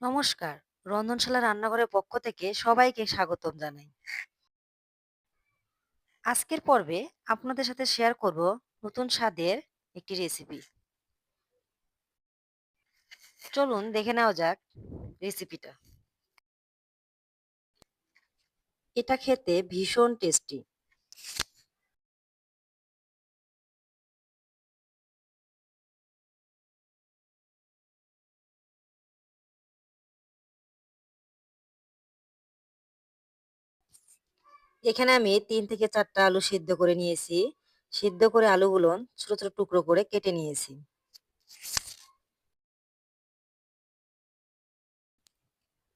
নমস্কার। রন্ধনশালা রান্নাঘরের পক্ষ থেকে সবাইকে স্বাগতম জানাই। আজকের পর্বে আপনাদের সাথে শেয়ার করব নতুন স্বাদের একটি রেসিপি চলুন দেখে নেওয়া যাক রেসিপিটা এটা খেতে ভীষণ টেস্টি এখানে আমি তিন থেকে চারটা আলু সিদ্ধ করে নিয়েছি। সিদ্ধ করে আলুগুলো ছোট ছোট টুকরো করে কেটে নিয়েছি।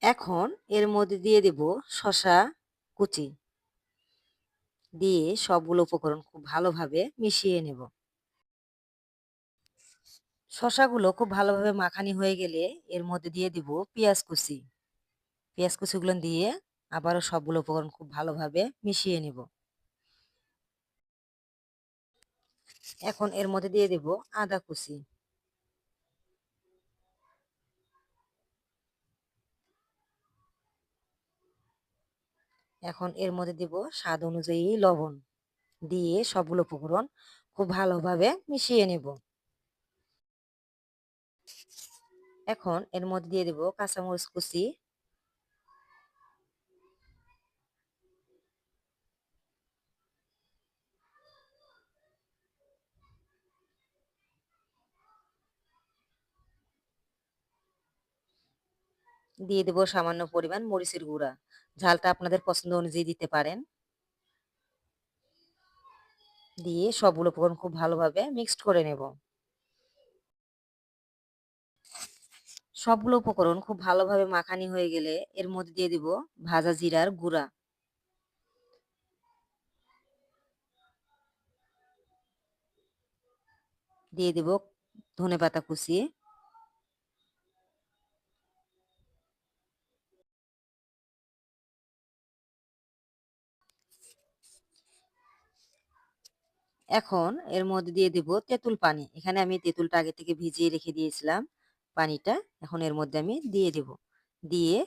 এখন এর মধ্যে দিয়ে দেব শশা কুচি। দিয়ে সবগুলো উপকরণ খুব ভালোভাবে মিশিয়ে নেব। শশাগুলো খুব ভালোভাবে মাখানি হয়ে গেলে এর মধ্যে দিয়ে দিব পেঁয়াজ কুচি। পেঁয়াজ কুচিগুলো দিয়ে আবারও সবগুলো উপকরণ খুব ভালোভাবে মিশিয়ে নেব। এখন এর মধ্যে দিয়ে দেব আদা কুচি। এখন এর মধ্যে দিব স্বাদ অনুযায়ী লবণ দিয়ে সবগুলো উপকরণ খুব ভালোভাবে মিশিয়ে নেব। এখন এর মধ্যে দিয়ে দেব কাঁচামরিচ কুচি দিয়ে দেবো সামান্য পরিমাণ মরিচের গুঁড়া। ঝালটা আপনাদের পছন্দ অনুযায়ী দিতে পারেন। দিয়ে সবগুলো উপকরণ খুব ভালোভাবে মিক্সড করে নেব। সবগুলো উপকরণ খুব ভালোভাবে মাখানি হয়ে গেলে এর মধ্যে দিয়ে দিব ভাজা জিরার গুঁড়া। দিয়ে দিব ধনে পাতা কুচিয়ে। এখন এর মধ্যে দিয়ে দেব তেঁতুল পানি। এখানে আমি তেঁতুলটা আগে থেকে ভিজিয়ে রেখে দিয়েছিলাম পানিটা। এখন এর মধ্যে আমি দিয়ে দেব। দিয়ে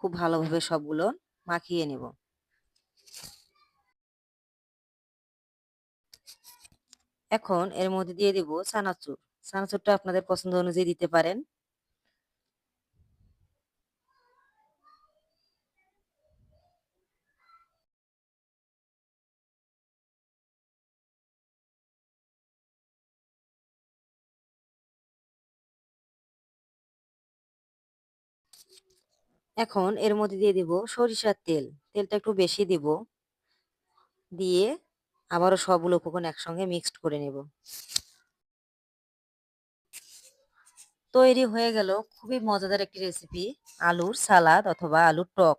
খুব ভালোভাবে সবগুলো মাখিয়ে নেব। এখন এর মধ্যে দিয়ে দেব চানাচুর। চানাচুরটা আপনাদের পছন্দ অনুযায়ী দিতে পারেন। এখন এর মধ্যে দিয়ে দেব সরিষার তেল। তেলটা একটু বেশি দিব। দিয়ে আবারও সবগুলো উপকরণ একসঙ্গে মিক্সড করে নেব। তৈরি হয়ে গেল খুবই মজাদার একটি রেসিপি আলুর সালাদ অথবা আলুর টক।